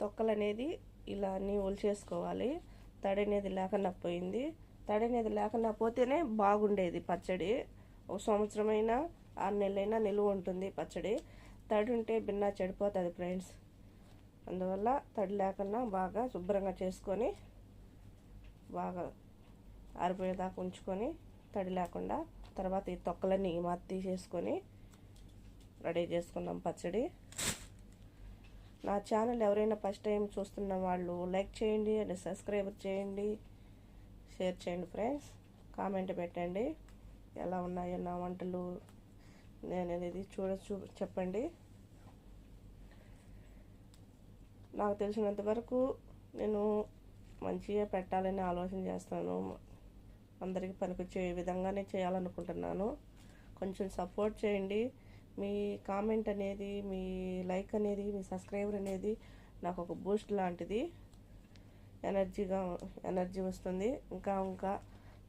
తొక్కలు అనేది ఇలా అన్నీ ఒలిచేసుకోవాలి తడి అనేది లేకుండా పోయింది. తడి అనేది లేకుండా పోతేనే బాగుండేది పచ్చడి. ఒక సంవత్సరమైనా ఆరు నెలలైనా నిలువ ఉంటుంది పచ్చడి. తడి ఉంటే బిన్నా చెడిపోతుంది ఫ్రెండ్స్ అందువల్ల తడి లేకుండా బాగా శుభ్రంగా చేసుకొని బాగా ఆరిపోయేదాకా ఉంచుకొని తడి లేకుండా తర్వాత ఈ తొక్కలన్నీ మత్తి తీసేసుకొని రెడీ చేసుకున్నాం పచ్చడి. నా ఛానల్ ఎవరైనా ఫస్ట్ టైం చూస్తున్న వాళ్ళు లైక్ చేయండి అండ్ సబ్స్క్రైబ్ చేయండి షేర్ చేయండి ఫ్రెండ్స్ కామెంట్ పెట్టండి. ఎలా ఉన్నాయో నా వంటలు నేను అనేది చూడ చూ చెప్పండి. నాకు తెలిసినంత వరకు నేను మంచిగా పెట్టాలని ఆలోచన చేస్తాను అందరికీ పనికొచ్చే విధంగానే చేయాలనుకుంటున్నాను. కొంచెం సపోర్ట్ చేయండి. మీ కామెంట్ అనేది మీ లైక్ అనేది మీ సబ్స్క్రైబర్ అనేది నాకు ఒక బూస్ట్ లాంటిది. ఎనర్జీగా ఎనర్జీ వస్తుంది. ఇంకా ఇంకా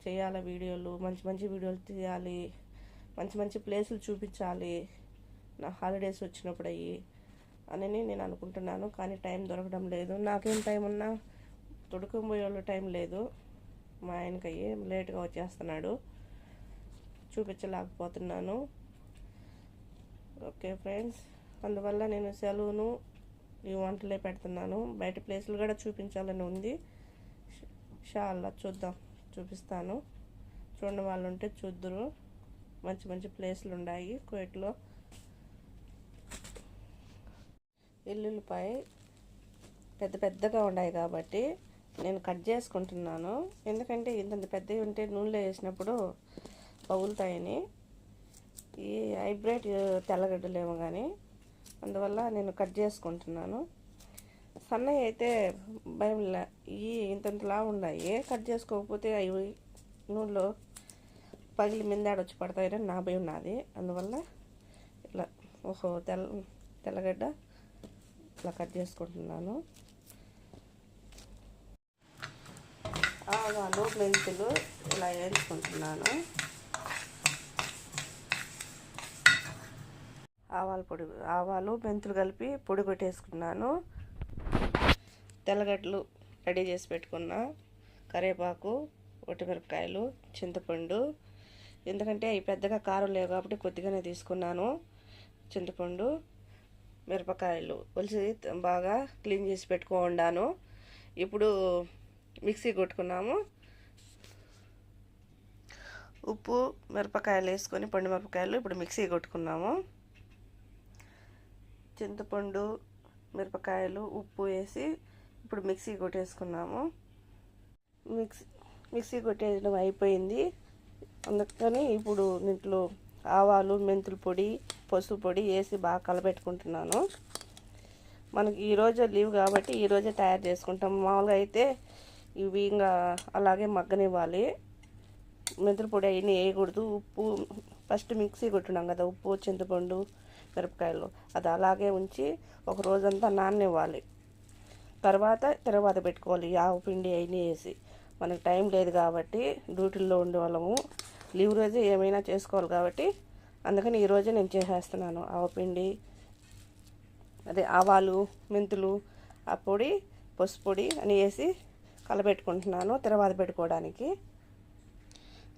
చేయాలి వీడియోలు. మంచి మంచి వీడియోలు తీయాలి. మంచి మంచి ప్లేసులు చూపించాలి. నా హాలిడేస్ వచ్చినప్పుడు అయ్యి అని నేను అనుకుంటున్నాను. కానీ టైం దొరకడం లేదు. నాకేం టైం ఉన్నా తొడుకుపోయే వాళ్ళు టైం లేదు. మా ఆయనకి అయ్యి లేట్గా వచ్చేస్తున్నాడు. చూపించలేకపోతున్నాను. ఓకే ఫ్రెండ్స్ అందువల్ల నేను సెలవును ఈ వంటలే పెడుతున్నాను. బయట ప్లేసులు కూడా చూపించాలని ఉంది. షాల్లా చూద్దాం చూపిస్తాను. చూడండి వాళ్ళు ఉంటే చూద్దరు. మంచి మంచి ప్లేసులు ఉన్నాయి కోయట్లో. ఎల్లుల్లిపాయ పెద్ద పెద్దగా ఉన్నాయి కాబట్టి నేను కట్ చేసుకుంటున్నాను. ఎందుకంటే ఇంత పెద్దవి ఉంటే నూనెలో వేసినప్పుడు పగులుతాయని ఈ హైబ్రిడ్ తెల్లగడ్డలేమో కానీ అందువల్ల నేను కట్ చేసుకుంటున్నాను. సన్నయ్య అయితే భయం ఈ ఇంతంతలా ఉన్నాయి. కట్ చేసుకోకపోతే అవి నూనెలో పగిలి మిందాడొచ్చి పడతాయని నా భయం నాది. అందువల్ల ఇలా ఓహో తెల్ల తెల్లగడ్డ ఇట్లా కట్ చేసుకుంటున్నాను. ఆవాలు మెంతులు ఇలా వేయించుకుంటున్నాను. ఆవాల పొడి ఆవాలు మెంతులు కలిపి పొడి కొట్టేసుకున్నాను. తెల్లగడ్డలు రెడీ చేసి పెట్టుకున్నా. కరివేపాకు ఒట్టిమిరపకాయలు చింతపండు. ఎందుకంటే అవి పెద్దగా కారం లేవు కాబట్టి కొద్దిగానే తీసుకున్నాను చింతపండు మిరపకాయలు. ఒలిసి బాగా క్లీన్ చేసి పెట్టుకోండాను ఇప్పుడు మిక్సీ కొట్టుకున్నాము. ఉప్పు మిరపకాయలు వేసుకొని పండు మిరపకాయలు ఇప్పుడు మిక్సీ కొట్టుకున్నాము. చింతపండు మిరపకాయలు ఉప్పు వేసి ఇప్పుడు మిక్సీ కొట్టేసుకున్నాము. మిక్సీ మిక్సీ కొట్టేయడం అయిపోయింది. అందుకని ఇప్పుడు దీంట్లో ఆవాలు మెంతుల పొడి పసుపు పొడి వేసి బాగా కలపెట్టుకుంటున్నాను మనకి ఈరోజు లీవ్ కాబట్టి ఈరోజే తయారు చేసుకుంటాం. మామూలుగా అయితే ఇవి ఇంకా అలాగే మగ్గనివ్వాలి. మెంతుల పొడి అవన్నీ వేయకూడదు. ఉప్పు ఫస్ట్ మిక్సీ కొట్టున్నాం కదా ఉప్పు చింతపండు మిరపకాయలు. అది అలాగే ఉంచి ఒక రోజంతా నాననివ్వాలి. తర్వాత తర్వాత పెట్టుకోవాలి. ఆవు పిండి అయినా వేసి. మనకు టైం లేదు కాబట్టి డ్యూటీల్లో ఉండే వాళ్ళము లీవ్ రోజు ఏమైనా చేసుకోవాలి కాబట్టి అందుకని ఈరోజే నేను చేసేస్తున్నాను. ఆవపిండి అదే ఆవాలు మెంతులు ఆ పొడి పసుపొడి అని వేసి కలబెట్టుకుంటున్నాను. తర్వాత పెట్టుకోవడానికి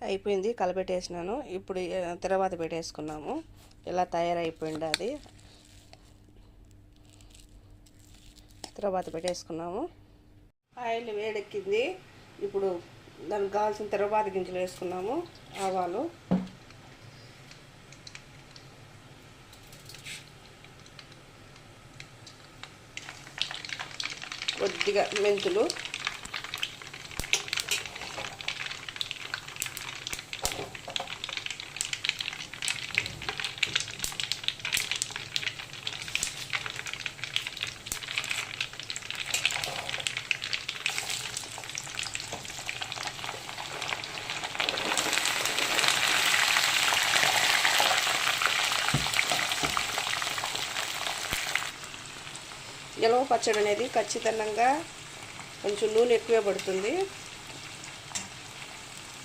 అయిపోయింది కలపెట్టేసినాను. ఇప్పుడు తర్వాత పెట్టేసుకున్నాము. ఇలా తయారైపోయింది అది. తర్వాత పెట్టేసుకున్నాము. ఆయిల్ వేడెక్కింది. ఇప్పుడు దానికి కావాల్సిన తర్వాత గింజలు వేసుకున్నాము ఆవాలు. కొద్దిగా మెంతులు. ఎలవ పచ్చడి అనేది ఖచ్చితంగా కొంచెం నూనె ఎక్కువే పడుతుంది.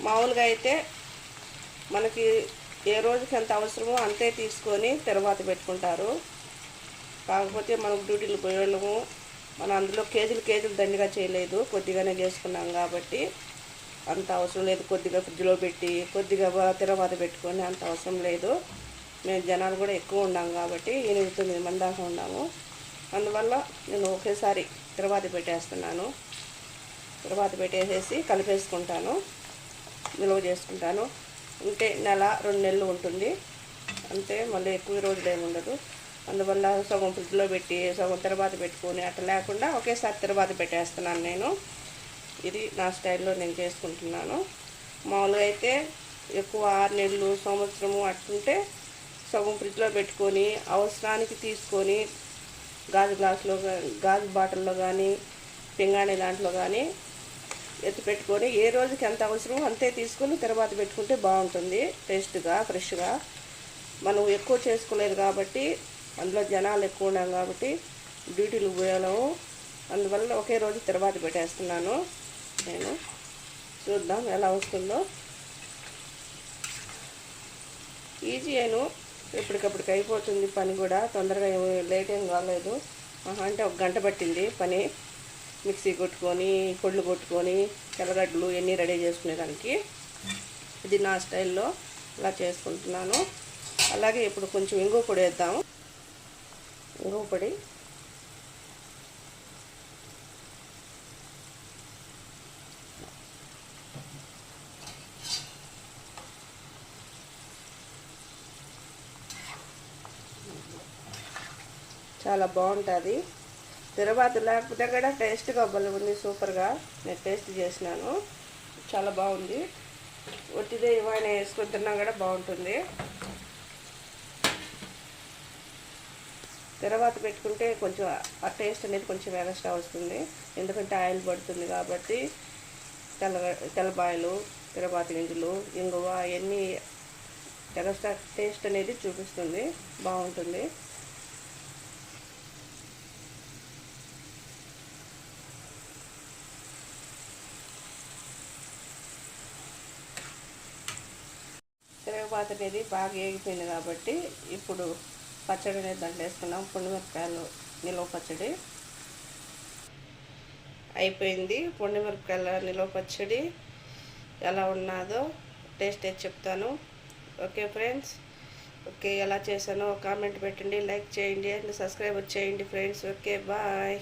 మామూలుగా అయితే మనకి ఏ రోజుకి ఎంత అవసరమో అంతే తీసుకొని తర్వాత పెట్టుకుంటారు. కాకపోతే మనకు డ్యూటీలు పోయేళ్ళము మనం అందులో కేజీలు కేజీలు దండిగా చేయలేదు. కొద్దిగానే చేసుకున్నాం కాబట్టి అంత అవసరం లేదు. కొద్దిగా ఫ్రిడ్జ్లో పెట్టి కొద్దిగా తిరవాత పెట్టుకొని అంత అవసరం లేదు. మేము జనాలు కూడా ఎక్కువ ఉన్నాం కాబట్టి ఎనిమిది తొమ్మిది మంది దాకా ఉన్నాము అందువల్ల నేను ఒకేసారి తిరువాతి పెట్టేస్తున్నాను. తిరువాతి పెట్టేసేసి కలిపేసుకుంటాను. నిల్వ చేసుకుంటాను. ఉంటే నెల రెండు నెలలు ఉంటుంది. అంతే మళ్ళీ ఎక్కువ రోజులు ఏమి ఉండదు. అందువల్ల సగం ఫ్రిడ్జ్లో పెట్టి సగం తిరువాత పెట్టుకొని అట్లా లేకుండా ఒకేసారి తిరువాత పెట్టేస్తున్నాను నేను. ఇది నా స్టైల్లో నేను చేసుకుంటున్నాను. మామూలుగా అయితే ఎక్కువ ఆరు నెలలు సంవత్సరము అట్టుంటే సగం ఫ్రిడ్జ్లో పెట్టుకొని అవసరానికి తీసుకొని గాజు గ్లాసులో గాజు బాటిల్లో కానీ పింగాణి దాంట్లో కానీ ఎత్తి పెట్టుకొని ఏ రోజుకి ఎంత అవసరమో అంతే తీసుకొని తర్వాత పెట్టుకుంటే బాగుంటుంది టేస్ట్గా ఫ్రెష్గా. మనం ఎక్కువ చేసుకోలేదు కాబట్టి అందులో జనాలు ఎక్కువ ఉన్నాం కాబట్టి డ్యూటీలు పోయలేము. అందువల్ల ఒకే రోజు తర్వాత పెట్టేస్తున్నాను నేను. చూద్దాం ఎలా వస్తుందో. ఈజీ అయినా. ఇప్పటికప్పటికి అయిపోతుంది పని కూడా. తొందరగా లేట్ ఏం కాలేదు. అంటే ఒక గంట పట్టింది పని. మిక్సీ కొట్టుకొని కొళ్ళు కొట్టుకొని తెల్లగడ్డలు ఇవన్నీ రెడీ చేసుకునేదానికి. ఇది నా స్టైల్లో ఇలా చేసుకుంటున్నాను. అలాగే ఇప్పుడు కొంచెం ఇంగు పొడి వేద్దాము ఇంగువ పొడి చాలా బాగుంటుంది. తర్వాత లేకపోతే కూడా టేస్ట్గా భలే ఉంది సూపర్గా నేను టేస్ట్ చేసినాను. చాలా బాగుంది. ఒట్టిదే ఇవన్నీ వేసుకొని తిన్నా కూడా బాగుంటుంది. తర్వాత పెట్టుకుంటే కొంచెం ఆ టేస్ట్ అనేది కొంచెం ఎక్స్ట్రా వస్తుంది ఎందుకంటే ఆయిల్ పడుతుంది కాబట్టి తెల్ల తెల్లబాయలు తిరబాతి గింజలు ఇంగువ అవన్నీ ఎక్స్ట్రా టేస్ట్ అనేది చూపిస్తుంది. బాగుంటుంది. పాత అనేది బాగా ఏగిపోయింది కాబట్టి ఇప్పుడు పచ్చడి అనేది దాంట్లో వేసుకున్నాం. నిలువ పచ్చడి అయిపోయింది. పుండిమిరపకాయల నిలువ పచ్చడి ఎలా ఉన్నాదో టేస్ట్ అయితే చెప్తాను. Okay friends? ఓకే ఎలా చేశానో కామెంట్ పెట్టండి లైక్ చేయండి అండ్ సబ్స్క్రైబ్ చేయండి ఫ్రెండ్స్. Okay bye.